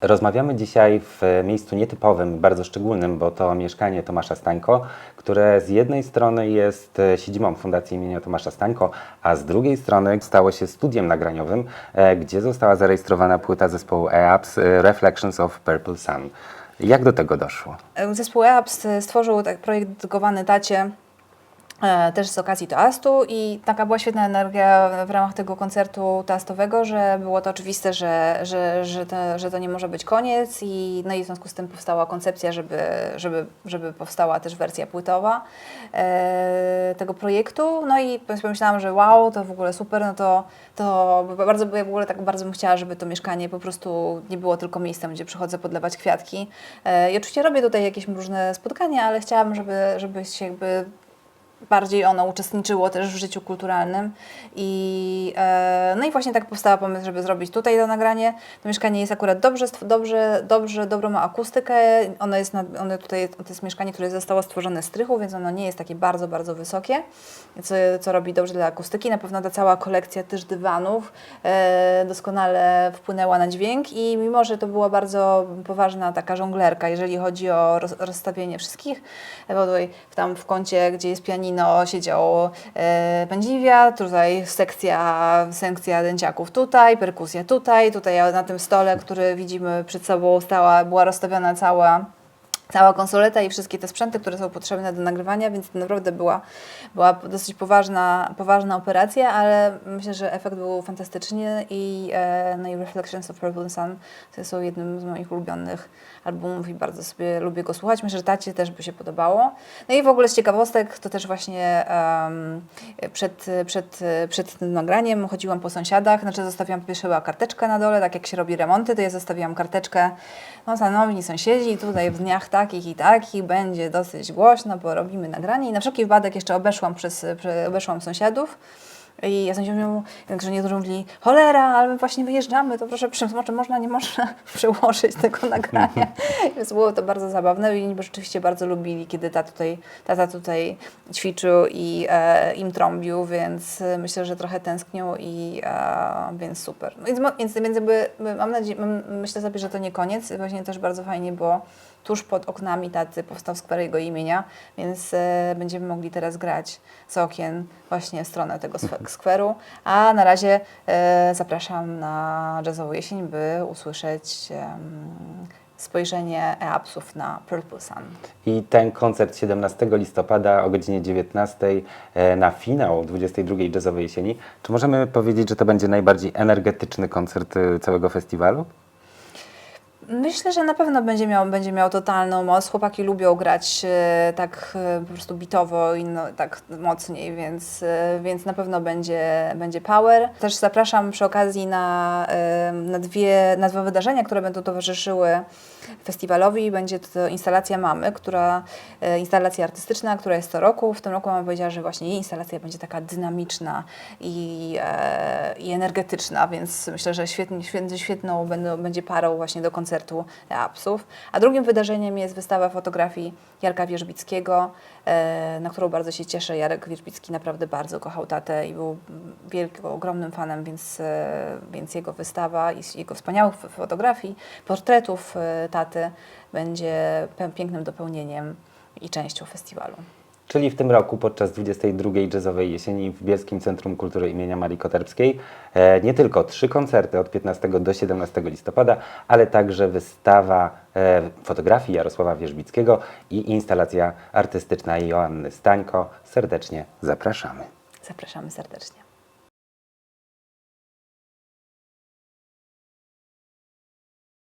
Rozmawiamy dzisiaj w miejscu nietypowym, bardzo szczególnym, bo to mieszkanie Tomasza Stańko, które z jednej strony jest e, siedzibą Fundacji imienia Tomasza Stańko, a z drugiej strony stało się studiem nagraniowym, e, gdzie została zarejestrowana płyta zespołu EAPS e, Reflections of Purple Sun. Jak do tego doszło? Zespół EAPS stworzył tak projekt dedykowany tacie też z okazji toastu i taka była świetna energia w ramach tego koncertu toastowego, że było to oczywiste, że, że, że, to, że to nie może być koniec i, no i w związku z tym powstała koncepcja, żeby, żeby, żeby powstała też wersja płytowa e, tego projektu. No i pomyślałam, że wow, to w ogóle super, no to, to bardzo, ja w ogóle tak bardzo bym chciała, żeby to mieszkanie po prostu nie było tylko miejscem, gdzie przychodzę podlewać kwiatki. E, I oczywiście robię tutaj jakieś różne spotkania, ale chciałam, żeby, żeby się jakby bardziej ono uczestniczyło też w życiu kulturalnym. I, e, no i właśnie tak powstała pomysł, żeby zrobić tutaj to nagranie. To mieszkanie jest akurat dobrze, dobrze, dobrze dobrą ma akustykę. Ono jest, na, ono tutaj, to jest mieszkanie, które zostało stworzone z strychu, więc ono nie jest takie bardzo, bardzo wysokie, co, co robi dobrze dla akustyki. Na pewno ta cała kolekcja też dywanów e, doskonale wpłynęła na dźwięk i mimo, że to była bardzo poważna taka żonglerka, jeżeli chodzi o roz, rozstawienie wszystkich, bo tutaj tam w kącie, gdzie jest pianino, siedział e, pędziwia, tutaj sekcja, sekcja dęciaków tutaj, perkusja tutaj, tutaj na tym stole, który widzimy przed sobą stała, była rozstawiona cała cała konsoleta i wszystkie te sprzęty, które są potrzebne do nagrywania, więc to naprawdę była, była dosyć poważna, poważna operacja, ale myślę, że efekt był fantastyczny i, e, no i Reflections of Purple Sun to są jednym z moich ulubionych albumów i bardzo sobie lubię go słuchać. Myślę, że tacie też by się podobało. No i w ogóle z ciekawostek, to też właśnie em, przed, przed, przed tym nagraniem chodziłam po sąsiadach, znaczy zostawiłam pierwszą karteczkę na dole, tak jak się robi remonty, to ja zostawiłam karteczkę, no szanowni sąsiedzi, tutaj w dniach takich i takich będzie dosyć głośno, bo robimy nagranie i na wszelki wypadek jeszcze obeszłam przez, prze, obeszłam sąsiadów. I ja sąsiedzi mówią, że niektórzy mówili, cholera, ale my właśnie wyjeżdżamy, to proszę, przy- może można, nie można przełożyć tego nagrania. Więc było to bardzo zabawne i oni rzeczywiście bardzo lubili, kiedy tata tutaj, tata tutaj ćwiczył i e, im trąbił, więc myślę, że trochę tęsknią i e, więc super. No Więc, mo- więc, więc jakby, mam nadzieję, myślę sobie, że to nie koniec. Właśnie też bardzo fajnie, bo tuż pod oknami taty powstał skwer jego imienia, więc e, będziemy mogli teraz grać z okien właśnie w stronę tego swe- skweru. A na razie e, zapraszam na jazzową jesień, by usłyszeć spojrzenie EAPSów na Purple Sun. I ten koncert 17 listopada o godzinie 19 e, na finał 22 jazzowej jesieni. Czy możemy powiedzieć, że to będzie najbardziej energetyczny koncert całego festiwalu? Myślę, że na pewno będzie miał, będzie miał totalną moc. Chłopaki lubią grać e, tak e, po prostu bitowo i no, tak mocniej, więc, e, więc na pewno będzie, będzie power. Też zapraszam przy okazji na, e, na, dwie, na dwa wydarzenia, które będą towarzyszyły festiwalowi. Będzie to instalacja mamy, która, e, instalacja artystyczna, która jest co roku. W tym roku mama powiedziała, że właśnie jej instalacja będzie taka dynamiczna i, e, i energetyczna, więc myślę, że świetnie, świetnie, świetną będą, będzie parą właśnie do koncertu Apsów. A drugim wydarzeniem jest wystawa fotografii Jarka Wierzbickiego, e, na którą bardzo się cieszę. Jarek Wierzbicki naprawdę bardzo kochał tatę i był wielkim, ogromnym fanem, więc, e, więc jego wystawa i jego wspaniałych fotografii, portretów e, taty będzie pięknym dopełnieniem i częścią festiwalu. Czyli w tym roku podczas 22 jazzowej jesieni w Bielskim Centrum Kultury imienia Marii Koterbskiej e, nie tylko trzy koncerty od 15 do 17 listopada, ale także wystawa e, fotografii Jarosława Wierzbickiego i instalacja artystyczna Joanny Stańko. Serdecznie zapraszamy. Zapraszamy serdecznie.